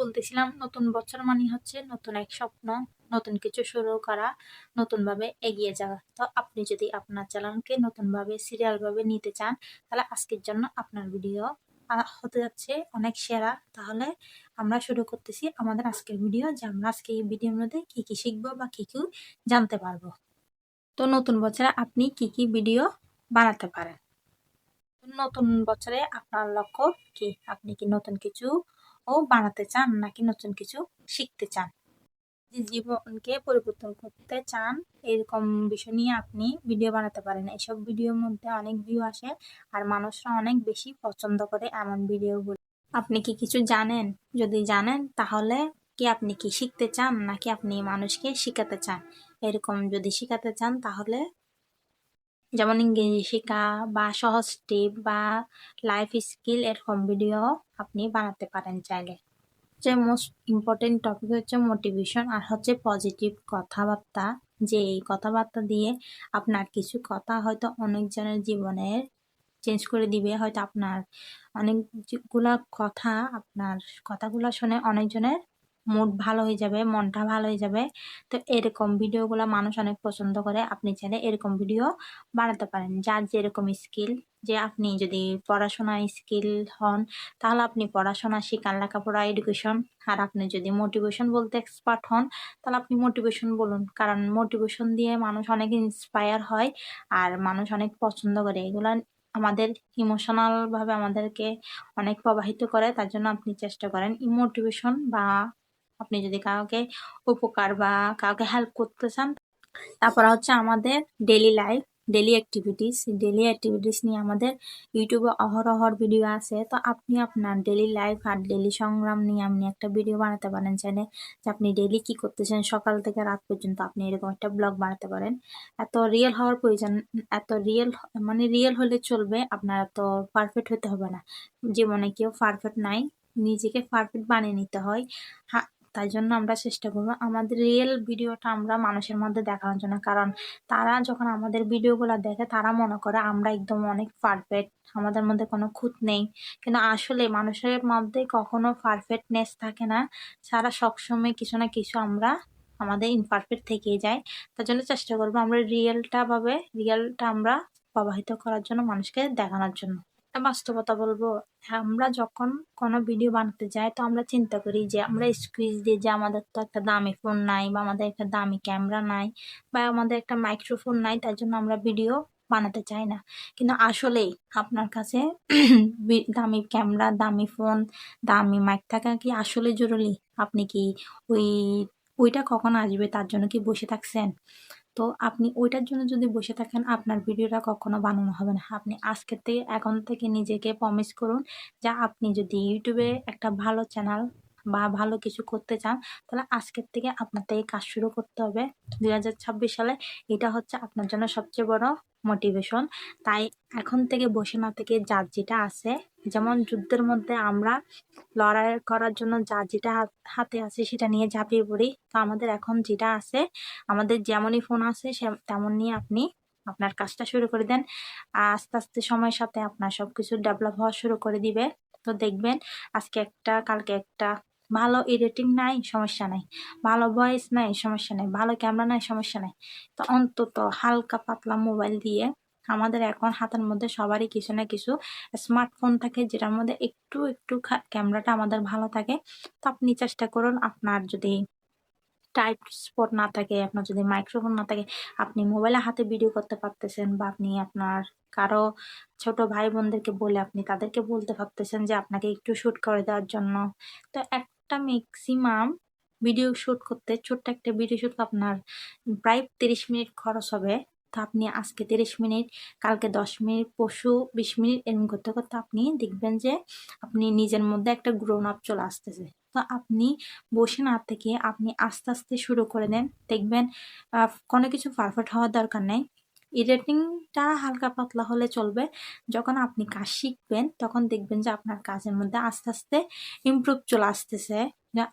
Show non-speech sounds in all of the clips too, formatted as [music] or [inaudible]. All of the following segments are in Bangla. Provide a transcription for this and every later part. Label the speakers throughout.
Speaker 1: বলতেছিলাম, নতুন বছর মানে হচ্ছে নতুন এক স্বপ্ন, নতুন কিছু শুরু করা, নতুনভাবে এগিয়ে যাওয়া। তো আপনি যদি আপনার চ্যানেলকে নতুনভাবে, সিরিয়ালভাবে নিতে চান, তাহলে আজকের জন্য আপনার ভিডিও হতে যাচ্ছে অনেক সেরা। তাহলে আমরা শুরু করতেছি আমাদের আজকের ভিডিও, যে আমরা আজকে এই ভিডিওর মধ্যে কি কি শিখব বা কি কি জানতে পারব। তো নতুন বছরে আপনি কি কি ভিডিও বানাতে পারেন? নতুন বছরে আপনার লক্ষ্য কি? আপনি কি নতুন কিছু ও বানাতে চান নাকি নতুন কিছু শিখতে চান? জীবনকে পরিবর্তন করতে চান, এরকম বিষয় নিয়ে আপনি ভিডিও বানাতে পারেন। এসব ভিডিওর মধ্যে অনেক ভিউ আসে আর মানুষরা অনেক বেশি পছন্দ করে এমন ভিডিওগুলো আপনি কি কিছু জানেন? যদি জানেন, তাহলে কি আপনি কি শিখতে চান নাকি আপনি মানুষকে শিখাতে চান? এরকম যদি শিখাতে চান, তাহলে যেমন ইংরেজি শেখা বা সহজ টিপ বা লাইফ স্কিল এরকম ভিডিও আপনি বানাতে পারেন চাইলে। যে মোস্ট ইম্পর্টেন্ট টপিক হচ্ছে মোটিভেশন আর হচ্ছে পজিটিভ কথাবার্তা। যে এই কথাবার্তা দিয়ে আপনার কিছু কথা হয়তো অনেকজনের জীবনের চেঞ্জ করে দিবে। হয়তো আপনার অনেকগুলা কথা, আপনার কথাগুলো শুনে অনেকজনের মুড ভালো হয়ে যাবে, মনটা ভালো হয়ে যাবে। তো এরকম ভিডিওগুলো মানুষ অনেক পছন্দ করে। আপনি চাইলে এরকম ভিডিও বানাতে পারেন। যার যেরকম স্কিল যে আপনি যদি পড়াশোনা স্কিল হন, তাহলে আপনি পড়াশোনা শিখান, লেখাপড়া এডুকেশন আর আপনি যদি মোটিভেশন বলতে এক্সপার্ট হন, তাহলে আপনি মোটিভেশন বলুন। কারণ মোটিভেশন দিয়ে মানুষ অনেক ইন্সপায়ার হয় আর মানুষ অনেক পছন্দ করে। এগুলো আমাদের ইমোশনাল ভাবে আমাদেরকে অনেক প্রবাহিত করে। তার জন্য আপনি চেষ্টা করেন ইমোটিভেশন বা আপনি যদি কাউকে উপকার বা কাউকে হেল্প করতে চান, তারপর হচ্ছে আমাদের daily life daily activities daily activities নিয়ে আমাদের ইউটিউবে অহরহর ভিডিও আছে। তো আপনি আপনার ডেলি লাইফ আর ডেলি সংগ্রাম নিয়ে আপনি একটা ভিডিও বানাতে পারেন চাইলে যে আপনি ডেলি কি করতেছেন সকাল থেকে রাত পর্যন্ত আপনি এরকম একটা ব্লগ বানাতে পারেন। এত রিয়েল হওয়ার প্রয়োজন, এত রিয়েল মানে রিয়েল হলে চলবে, আপনার এত পারফেক্ট হতে হবে না। জীবনে কেউ পারফেক্ট নাই, নিজেকে পারফেক্ট বানিয়ে নিতে হয়। তাই জন্য আমরা চেষ্টা করব। আমাদের রিয়েল ভিডিওটা আমরা মানুষের মধ্যে দেখানোর জন্য। কারণ তারা যখন আমাদের ভিডিওগুলো দেখে, তারা মনে করে আমরা একদম অনেক পারফেক্ট আমাদের মধ্যে কোনো খুঁত নেই। কিন্তু আসলে মানুষের মধ্যে কখনো পারফেক্টনেস থাকে না। সারা সবসময় কিছু না কিছু আমরা আমাদের ইনপারফেক্ট থেকেই যায়। তার জন্য চেষ্টা করব আমরা রিয়েলটা ভাবে রিয়েলটা আমরা প্রবাহিত করার জন্য মানুষকে দেখানোর জন্য। একটা বাস্তবতা বলব। আমরা যখন কোনো ভিডিও বানাতে যাই, তো আমরা চিন্তা করি যে, আমরা স্কুইজ দিয়ে যে আমাদের তো একটা দামি ফোন নাই বা আমাদের একটা দামি ক্যামেরা নাই বা আমাদের একটা মাইক্রোফোন নাই, তার জন্য আমরা ভিডিও বানাতে চাই না। কিন্তু আসলেই আপনার কাছে [clears throat] দামি ক্যামেরা দামি ফোন দামি মাইক থাকা কি আসলে জরুরি? আপনি কি ওই, ওইটা কখন আসবে? তার জন্য কি বসে থাকছেন? তো আপনি ওইটার জন্য যদি বসে থাকেন, আপনার ভিডিওটা কখনো বানানো হবে না। আপনি আজকের থেকে, এখন থেকে নিজেকে প্রমিস করুন যা আপনি যদি ইউটিউবে একটা ভালো চ্যানেল বা ভালো কিছু করতে চান, তাহলে আজকের থেকে আপনার থেকে কাজ শুরু করতে হবে। দু হাজার ছাব্বিশ সালে এটা হচ্ছে আপনার জন্য সবচেয়ে বড় মোটিভেশন তাই এখন থেকে বসে না থেকে যার যেটা আছে, যেমন যুদ্ধের মধ্যে আমরা লড়াই করার জন্য যার যেটা হাতে আছে সেটা নিয়ে ঝাঁপিয়ে পড়ি। তো আমাদের এখন যেটা আছে, আমাদের যেমনই ফোন আছে সে তেমন নিয়ে আপনি আপনার কাজটা শুরু করে দেন। আস্তে আস্তে সময়ের সাথে আপনার সব কিছু ডেভেলপ হওয়া শুরু করে দিবে। তো দেখবেন আজকে একটা, কালকে একটা ভালো এডিটিং নাই, সমস্যা নাই। ভালো ভয়েস নাই, সমস্যা নাই। ভালো ক্যামেরা নাই, সমস্যা নাই। তো অন্তত হালকা পাতলা মোবাইল দিয়ে আমাদের এখন হাতের মধ্যে সবারই কিছু না কিছু স্মার্টফোন থাকে, যেটার মধ্যে একটু একটু ক্যামেরাটা আমাদের ভালো থাকে। তো আপনি চেষ্টা করুন, আপনার যদি টাইপ স্পট না থাকে, আপনার যদি মাইক্রোফোন না থাকে, আপনি মোবাইলে হাতে ভিডিও করতে পারতেছেন বা আপনি আপনার কারও ছোট ভাই বোনদেরকে বলে আপনি তাদেরকে বলতে পারতেছেন যে আপনাকে একটু শ্যুট করে দেওয়ার জন্য। তো একটা ম্যাক্সিমাম ভিডিও শ্যুট করতে, ছোট্ট একটা ভিডিও শ্যুট আপনার প্রায় তিরিশ মিনিট খরচ হবে। তো আপনি আজকে তিরিশ মিনিট, কালকে দশ মিনিট পশু বিশ মিনিট এরকম করতে করতে আপনি দেখবেন যে আপনি নিজের মধ্যে একটা গ্রোন আপ চলে আসতেছে। তো আপনি বসে না থেকে আপনি আস্তে আস্তে শুরু করে দেন। দেখবেন কোনো কিছু পারফেক্ট হওয়ার দরকার নেই। এডিটিংটা হালকা পাতলা হলে চলবে। যখন আপনি কাজ শিখবেন, তখন দেখবেন যে আপনার কাজের মধ্যে আস্তে আস্তে ইমপ্রুভ চলে আসতেছে।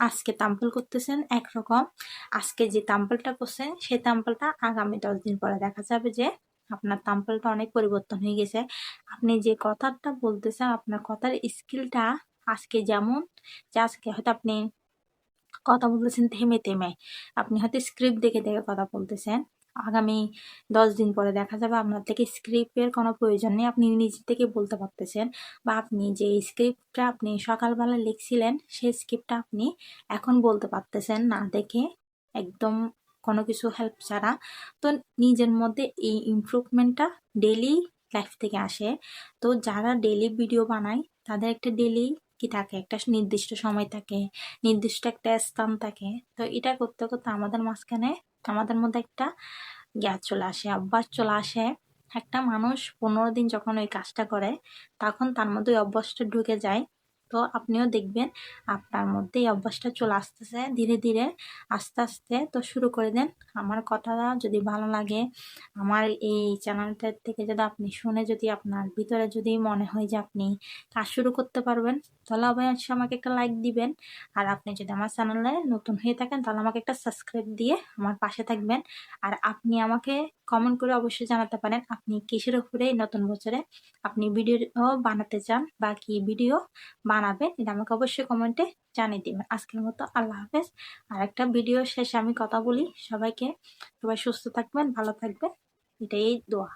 Speaker 1: আজকে তাম্পল করতেছেন একরকম, আজকে যে তাম্পলটা করছেন, সেই তাম্পলটা আগামী দশ দিন পরে দেখা যাবে যে আপনার তাম্পলটা অনেক পরিবর্তন হয়ে গেছে। আপনি যে কথাটা বলতেছেন, আপনার কথার স্কিলটা আজকে যেমন, যে আজকে হয়তো আপনি কথা বলতেছেন থেমে থেমে আপনি হয়তো স্ক্রিপ্ট দেখে দেখে কথা বলতেছেন। আগামী দশ দিন পরে দেখা যাবে। আপনার থেকে স্ক্রিপ্টের কোনো প্রয়োজন নেই। আপনি নিজে থেকে বলতে পারতেছেন বা আপনি যে স্ক্রিপ্টটা আপনি সকালবেলা লিখছিলেন সেই স্ক্রিপ্টটা আপনি এখন বলতে পারতেছেন না দেখে একদম কোনো কিছু হেল্প ছাড়া। তো নিজের মধ্যে এই ইমপ্রুভমেন্টটা ডেলি লাইফ থেকে আসে। তো যারা ডেলি ভিডিও বানায়, তাদের একটা ডেলি কি থাকে? একটা নির্দিষ্ট সময় থাকে, নির্দিষ্ট একটা স্থান থাকে। তো এটা করতে করতে আমাদের মাঝখানে আমাদের মধ্যে একটা গ্যাস চলে আসে, অভ্যাস চলে আসে। একটা মানুষ পনেরো দিন যখন ওই কাজটা করে, তখন তার মধ্যে ওই অভ্যাসটা ঢুকে যায়। তো আপনিও দেখবেন আপনার মধ্যে এই অভ্যাসটা চলে আসতেছে ধীরে ধীরে, আস্তে আস্তে। তো শুরু করে দেন। আমার কথাটা যদি ভালো লাগে, আমার এই চ্যানেলটার থেকে যদি আপনি শুনে যদি আপনার ভিতরে যদি মনে হয় যে আপনি কাজ শুরু করতে পারবেন, তাহলে অবশ্যই আমাকে একটা লাইক দিবেন। আর আপনি যদি আমার চ্যানেলে নতুন হয়ে থাকেন, তাহলে আমাকে একটা সাবস্ক্রাইব দিয়ে আমার পাশে থাকবেন। আর আপনি আমাকে কমেন্ট করে অবশ্যই জানাতে পারেন। আপনি কিসের উপরে নতুন বছরে আপনি ভিডিও বানাতে চান বা কি ভিডিও বানাবেন, এটা আমাকে অবশ্যই কমেন্টে জানিয়ে দেবেন। আজকের মতো আল্লাহ হাফেজ। আর একটা ভিডিও শেষে আমি কথা বলি। সবাইকে সবাই সুস্থ থাকবেন, ভালো থাকবেন। এটাই দোয়া।